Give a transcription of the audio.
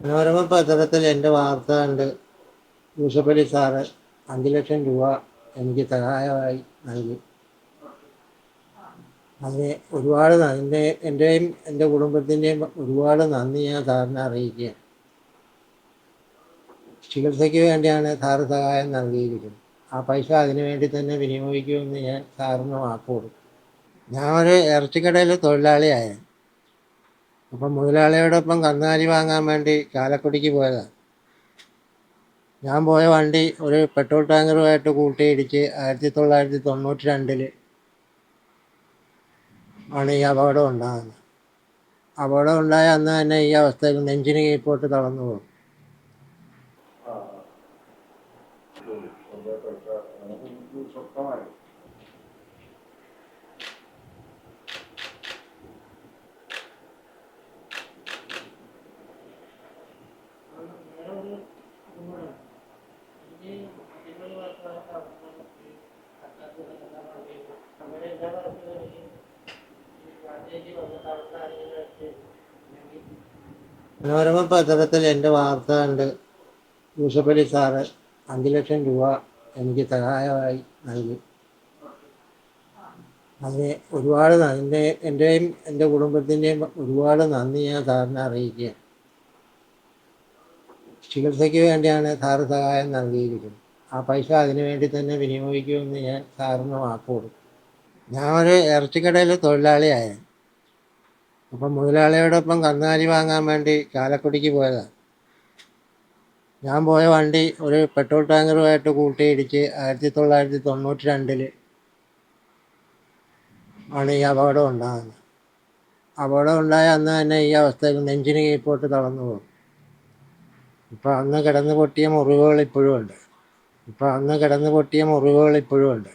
മനോരമ പത്രത്തിൽ എന്റെ വാർത്ത ഉണ്ട് യൂസഫലി സാറ് അഞ്ച് ലക്ഷം രൂപ എനിക്ക് സഹായമായി നൽകി. അതിന് ഒരുപാട് എന്റെ എന്റെയും എന്റെ കുടുംബത്തിന്റെയും ഒരുപാട് നന്ദി ഞാൻ സാറിനെ അറിയിക്കുക ചികിത്സയ്ക്ക് വേണ്ടിയാണ് സാറ് സഹായം നൽകിയിരിക്കുന്നത്. ആ പൈസ അതിനു വേണ്ടി തന്നെ വിനിയോഗിക്കുമെന്ന് ഞാൻ സാറിന് വാക്ക് കൊടുക്കും ഞാൻ ഒരു ഇറച്ചിക്കടയിൽ തൊഴിലാളിയായ അപ്പം മുതലാളിയോടൊപ്പം കന്നാലി വാങ്ങാൻ വേണ്ടി ചാലക്കുടിക്ക് പോയതാണ്. ഞാൻ പോയ വണ്ടി ഒരു പെട്രോൾ ടാങ്കറുമായിട്ട് കൂട്ടിയിടിച്ച് ആയിരത്തി തൊള്ളായിരത്തി തൊണ്ണൂറ്റി രണ്ടിൽ ആണ് ഈ അപകടം ഉണ്ടാകുന്നത്. അപകടം ഉണ്ടായ അന്ന് തന്നെ ഈ അവസ്ഥയിൽ നെഞ്ചിന് കീപ്പോട്ട് തളർന്നു പോകും. മനോരമ പത്രത്തിൽ എന്റെ വാർത്ത ഉണ്ട് യൂസഫലി സാറ് അഞ്ച് ലക്ഷം രൂപ എനിക്ക് സഹായമായി നൽകി. അതിന് ഒരുപാട് എന്റെ എന്റെയും എന്റെ കുടുംബത്തിന്റെയും ഒരുപാട് നന്ദി ഞാൻ സാറിനെ അറിയിക്കുക ചികിത്സയ്ക്ക് വേണ്ടിയാണ് സാറ് സഹായം നൽകിയിരിക്കുന്നത്. ആ പൈസ അതിനു വേണ്ടി തന്നെ വിനിയോഗിക്കുമെന്ന് ഞാൻ സാറിന് വാക്ക് കൊടുക്കും ഞാൻ ഒരു ഇറച്ചിക്കടയിൽ തൊഴിലാളിയായ അപ്പം മുതലാളിയോടൊപ്പം കന്നാലി വാങ്ങാൻ വേണ്ടി ചാലക്കുടിക്ക് പോയതാണ് ഞാൻ പോയ വണ്ടി ഒരു പെട്രോൾ ടാങ്കറുമായിട്ട് കൂട്ടിയിടിച്ച് ആയിരത്തി തൊള്ളായിരത്തി തൊണ്ണൂറ്റി രണ്ടിൽ ആണ് ഈ അപകടം ഉണ്ടാകുന്നത്. അപകടം ഉണ്ടായ അന്ന് തന്നെ ഈ അവസ്ഥയിൽ നെഞ്ചിന് കീപ്പോട്ട് തളർന്നു പോകും. ഇപ്പം അന്ന് കിടന്ന് പൊട്ടിയ മുറിവുകൾ ഇപ്പോഴും ഉണ്ട്. ഇപ്പം അന്ന് കിടന്ന് പൊട്ടിയ മുറിവുകൾ ഇപ്പോഴും ഉണ്ട്.